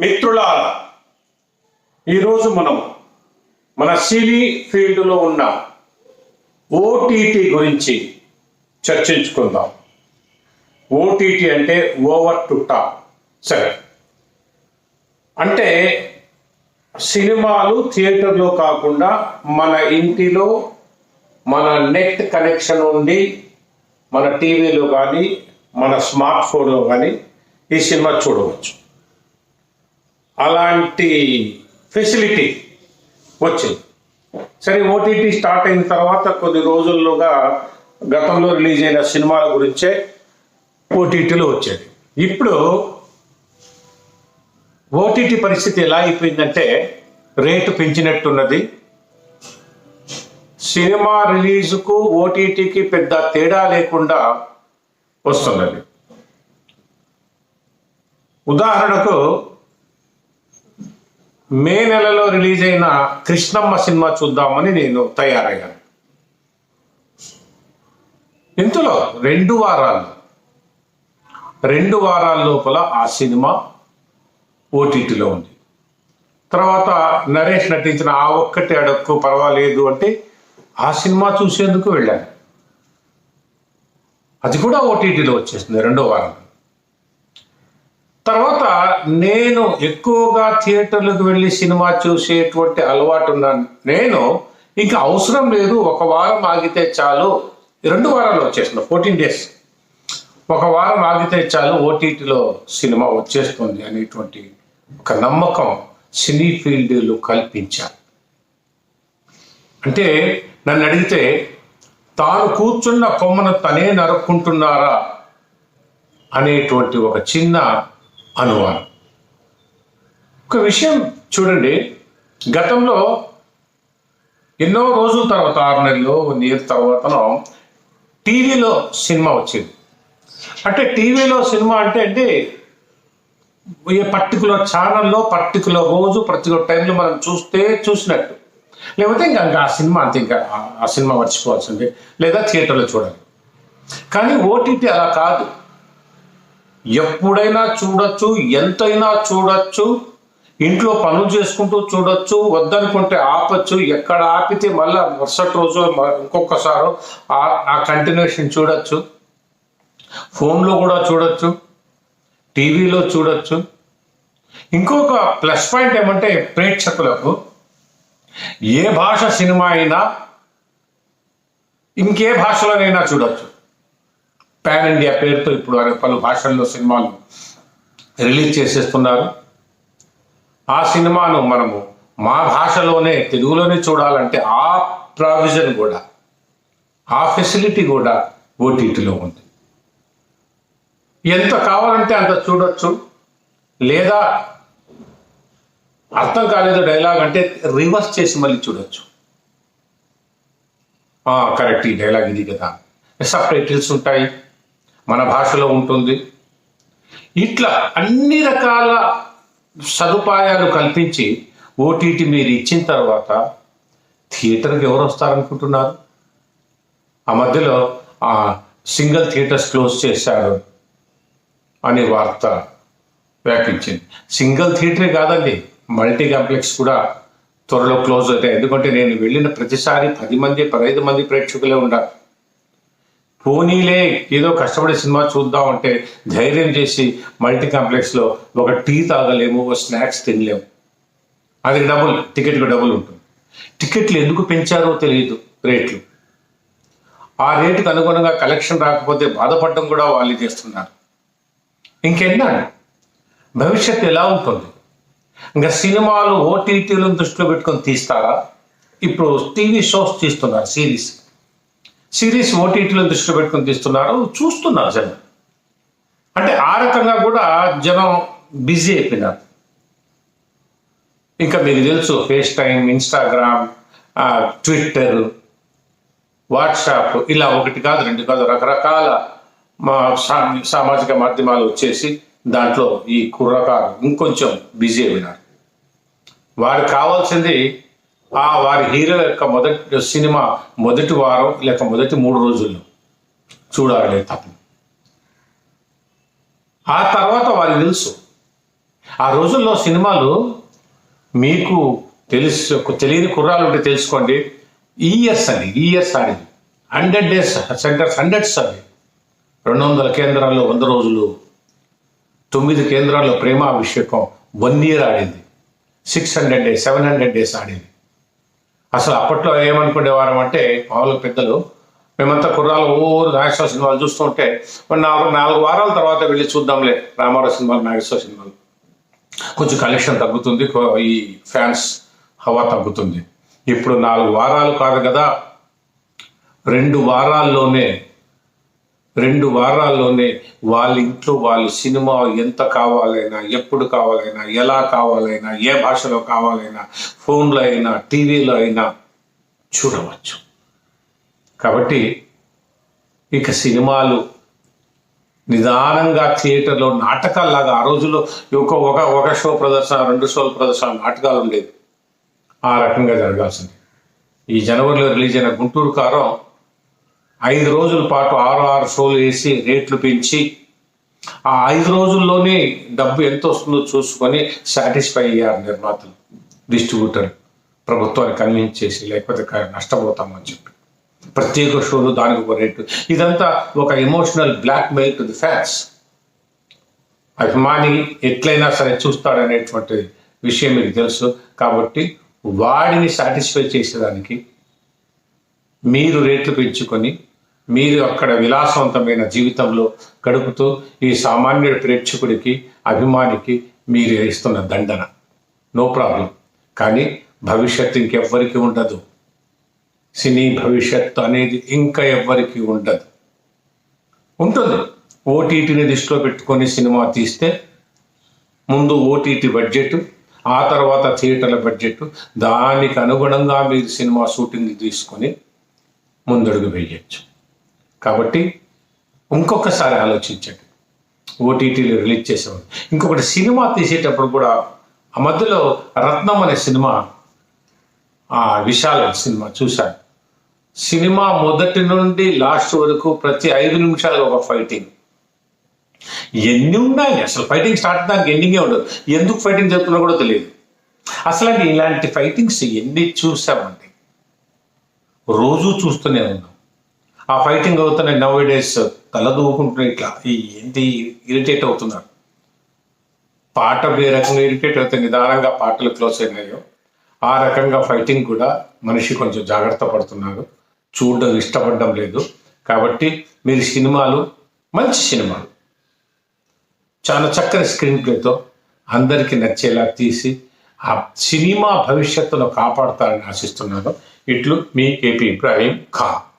మిత్రులారా ఈరోజు మనం మన సినీ ఫీల్డ్లో ఉన్న ఓటీటీ గురించి చర్చించుకుందాం. ఓటీటీ అంటే ఓవర్ టు టాప్ సరే. అంటే సినిమాలు థియేటర్లో కాకుండా మన ఇంటిలో మన నెట్ కనెక్షన్ ఉండి మన టీవీలో కానీ మన స్మార్ట్ ఫోన్లో కానీ ఈ సినిమా చూడవచ్చు. అలాంటి ఫెసిలిటీ వచ్చింది. సరే ఓటీటీ స్టార్ట్ అయిన తర్వాత కొద్ది రోజుల్లోగా గతంలో రిలీజ్ అయిన సినిమాల గురించే ఓటీటీలో వచ్చేది. ఇప్పుడు ఓటీటీ పరిస్థితి ఎలా అయిపోయిందంటే రేటు పెంచినట్టున్నది. సినిమా రిలీజుకు ఓటీటీకి పెద్ద తేడా లేకుండా వస్తున్నది. ఉదాహరణకు మే నెలలో రిలీజ్ అయిన కృష్ణమ్మ సినిమా చూద్దామని నేను తయారయ్యాను. ఇంతలో రెండు వారాలు రెండు వారాల లోపల ఆ సినిమా ఓటీటీలో ఉంది. తర్వాత నరేష్ నటించిన ఆ ఒక్కటి అడక్కు పర్వాలేదు అంటే ఆ సినిమా చూసేందుకు వెళ్ళాను. అది కూడా ఓటీటీలో వచ్చేసింది రెండో వారం తర్వాత నేను ఎక్కువగా థియేటర్లకు వెళ్ళి సినిమా చూసేటువంటి అలవాటు ఉన్నాను. నేను ఇంకా అవసరం లేదు ఒక వారం ఆగితే చాలు. రెండు వారాలు వచ్చేసింది ఫోర్టీన్ డేస్. ఒక వారం ఆగితే చాలు ఓటీటీలో సినిమా వచ్చేస్తుంది అనేటువంటి ఒక నమ్మకం సినీ ఫీల్డ్లో కల్పించారు అంటే నన్ను అడిగితే తాను కూర్చున్న కొమ్మను తనే నరుక్కుంటున్నారా? అనేటువంటి ఒక చిన్న అనువాదం. ఒక విషయం చూడండి. గతంలో ఎన్నో రోజుల తర్వాత ఆరు నెలలు వన్ ఇయర్ తర్వాతనో టీవీలో సినిమా వచ్చింది. అంటే టీవీలో సినిమా అంటే అంటే ఏ పర్టికులర్ ఛానల్లో పర్టికులర్ రోజు పర్టికులర్ టైంలో మనం చూస్తే చూసినట్టు. లేకపోతే ఇంకా ఇంకా ఆ సినిమా అంతే ఇంకా ఆ- ఆ సినిమా మర్చిపోవాల్సిందే. లేదా థియేటర్లో చూడాలి. కానీ ఓటీటీ అలా కాదు. ఎప్పుడైనా చూడొచ్చు ఎంతైనా చూడొచ్చు ఇంట్లో పనులు చేసుకుంటూ చూడొచ్చు వద్దనుకుంటే ఆపచ్చు ఎక్కడ ఆపితే మళ్ళీ మరుసటి రోజు మ- ఇంకొకసారి ఆ ఆ కంటిన్యూషన్ చూడొచ్చు. ఫోన్లో కూడా చూడొచ్చు టీవీలో చూడొచ్చు. ఇంకొక ప్లస్ పాయింట్ ఏమంటే ప్రేక్షకులకు ఏ భాష సినిమా అయినా ఇంకే భాషలోనైనా చూడొచ్చు. పాన్ ఇండియా పేరుతో ఇప్పుడు అనే పలు భాషల్లో సినిమాలు రిలీజ్ చేసేస్తున్నారు. ఆ సినిమాను మనము మా భాషలోనే తెలుగులోనే చూడాలంటే ఆ ప్రావిజన్ కూడా ఆ ఫెసిలిటీ కూడా ఓటీటీలో ఉంది. ఎంత కావాలంటే అంత చూడొచ్చు. లేదా అర్థం కాలేదు డైలాగ్ అంటే రివర్స్ చేసి మళ్ళీ చూడొచ్చు. కరెక్ట్ ఈ డైలాగ్ ఇది కదా. సబ్ టైటిల్స్ ఉంటాయి. మన భాషలో ఉంటుంది. ఇట్లా అన్ని రకాల సదుపాయాలు కల్పించి ఓటీటీ మీరు ఇచ్చిన తర్వాత థియేటర్కి ఎవరు వస్తారనుకుంటున్నారు? ఆ మధ్యలో ఆ సింగిల్ థియేటర్స్ క్లోజ్ చేశారు అనే వార్త వ్యాపించింది. సింగిల్ థియేటరే కాదండి మల్టీ కాంప్లెక్స్ కూడా త్వరలో క్లోజ్ అవుతాయి. ఎందుకంటే నేను వెళ్ళిన ప్రతిసారి పది మంది పదహైదు మంది ప్రేక్షకులే ఉన్నారు పోనీలే ఏదో కష్టపడి సినిమా చూద్దాం అంటే ధైర్యం చేసి మల్టీ కాంప్లెక్స్లో ఒక టీ తాగలేము ఒక స్నాక్స్ తినలేము. అది డబుల్ టికెట్కి డబుల్ ఉంటుంది. టికెట్లు ఎందుకు పెంచారో తెలియదు రేట్లు. ఆ రేటుకు అనుగుణంగా కలెక్షన్ రాకపోతే బాధపడడం కూడా వాళ్ళు చేస్తున్నారు. ఇంకెన్నాడు భవిష్యత్తు ఎలా ఉంటుంది? ఇంకా సినిమాలు ఓటీటీలను దృష్టిలో పెట్టుకొని తీస్తారా? ఇప్పుడు టీవీ షోస్ తీస్తున్నారు సిరీస్. సిరీస్ ఓటీటీలను దృష్టిలో పెట్టుకొని తీస్తున్నారు. చూస్తున్నారు జనం. అంటే ఆ రకంగా కూడా జనం బిజీ అయిపోయినారు. ఇంకా మీకు తెలుసు FaceTime Instagram Twitter WhatsApp ఇలా ఒకటి కాదు రెండు కాదు రకరకాల మా సా- సామాజిక మాధ్యమాలు వచ్చేసి దాంట్లో ఈ కుర్రకారు ఇంకొంచెం బిజీ అయినారు వారికి కావాల్సింది ఆ వారి హీరో యొక్క మొదటి సినిమా మొదటి వారం లేక మొదటి మూడు రోజుల్లో చూడాలి తప్ప ఆ తర్వాత వారికి తెలుసు. ఆ రోజుల్లో సినిమాలు మీకు తెలుసు తెలియని కుర్రాలు ఉంటే తెలుసుకోండి. ఇయర్స్ అని ఇయర్స్ ఆడింది. హండ్రెడ్ డేస్ సెంటర్స్ హండ్రెడ్స్ అవి. రెండు వందల కేంద్రాల్లో వంద రోజులు తొమ్మిది కేంద్రాల్లో ప్రేమాభిషేకం వన్ ఇయర్ ఆడింది. Six hundred days seven hundred days ఆడింది. అసలు అప్పట్లో ఏమనుకునేవారం అంటే మామూలు పెద్దలు మేమంతా కుర్రాలు ఊరు నాగేశ్వర సినిమాలు చూస్తుంటే నాలుగు నాలుగు వారాల తర్వాత వెళ్ళి చూద్దాంలే రామారావు సినిమాలు నాగేశ్వర సినిమాలు. కొంచెం కలెక్షన్ తగ్గుతుంది ఈ ఫ్యాన్స్ హవా తగ్గుతుంది. ఇప్పుడు నాలుగు వారాలు కాదు కదా రెండు వారాల్లోనే రెండు వారాల్లోనే వాళ్ళ ఇంట్లో వాళ్ళు సినిమా ఎంత కావాలైనా ఎప్పుడు కావాలైనా ఎలా కావాలైనా ఏ భాషలో కావాలైనా ఫోన్లో అయినా టీవీలో అయినా చూడవచ్చు. కాబట్టి ఇక సినిమాలు నిదానంగా థియేటర్లో నాటకాల్లాగా ఆ రోజుల్లో ఒక ఒక ఒక షో ప్రదర్శన రెండు షోల ప్రదర్శన నాటకాలు ఉండేవి. ఆ రకంగా జరగాల్సింది. ఈ జనవరిలో రిలీజ్ అయిన గుంటూరు కారం ఐదు రోజుల పాటు ఆరు ఆరు షోలు వేసి రేట్లు పెంచి ఆ ఐదు రోజుల్లోనే డబ్బు ఎంత వస్తుందో చూసుకొని సాటిస్ఫై అయ్యారు నిర్మాతలు డిస్ట్రిబ్యూటర్ ప్రభుత్వాన్ని కన్విన్స్ చేసి లేకపోతే నష్టపోతామని చెప్పి. ప్రత్యేక షోలు దానికి ఒక రేటు. ఇదంతా ఒక emotional blackmail to the fans అభిమాని ఎట్లయినా సరే చూస్తాడనేటువంటి విషయం మీకు తెలుసు. కాబట్టి వాడిని సాటిస్ఫై చేసేదానికి మీరు రేట్లు పెంచుకొని మీరు అక్కడ విలాసవంతమైన జీవితంలో గడుపుతూ ఈ సామాన్యుడి ప్రేక్షకుడికి అభిమానికి మీరు ఇస్తున్న దండన. No problem. కానీ భవిష్యత్తు ఇంకెవ్వరికి ఉండదు. సినీ భవిష్యత్తు అనేది ఇంకా ఎవ్వరికి ఉండదు. ఉంటుంది. ఓటీటీని దృష్టిలో పెట్టుకొని సినిమా తీస్తే ముందు ఓటీటీ బడ్జెట్ ఆ తర్వాత థియేటర్ల బడ్జెట్ దానికి అనుగుణంగా మీరు సినిమా షూటింగ్ తీసుకొని ముందడుగు వేయచ్చు. కాబట్టి ఇంకొకసారి ఆలోచించండి. ఓటీటీలు రిలీజ్ చేసేవాడు ఇంకొకటి సినిమా తీసేటప్పుడు కూడా ఆ మధ్యలో రత్నం అనే సినిమా ఆ విశాల సినిమా చూశాను సినిమా మొదటి నుండి లాస్ట్ వరకు ప్రతి ఐదు నిమిషాలు ఒక ఫైటింగ్. ఎన్ని ఉన్నాయి? అసలు ఫైటింగ్ స్టార్ట్ దానికి ఎండింగే ఉండదు. ఎందుకు ఫైటింగ్ జరుగుతున్నా కూడా తెలియదు. అసలు ఇలాంటి ఫైటింగ్స్ ఎన్ని చూసామండి? రోజు చూస్తూనే ఉన్నాం. ఆ ఫైటింగ్ అవుతున్న నవ్ డేస్ తల దూకుంటున్న ఇట్లా ఈ ఏంటి ఇరిటేట్ అవుతున్నారు. పాట ఏ రకంగా ఇరిటేట్ అవుతే నిదానంగా పాటలు క్లోజ్ అయినాయో ఆ రకంగా ఫైటింగ్ కూడా మనిషి కొంచెం జాగ్రత్త పడుతున్నారు. చూడడం ఇష్టపడడం లేదు. కాబట్టి మీరు సినిమాలు మంచి సినిమాలు చాలా చక్కని స్క్రీన్ ప్లేతో అందరికీ నచ్చేలా తీసి ఆ సినిమా భవిష్యత్తులో కాపాడతారని ఆశిస్తున్నాను. ఇట్లు మీ ఏపీ ఇబ్రాహీం ఖాన్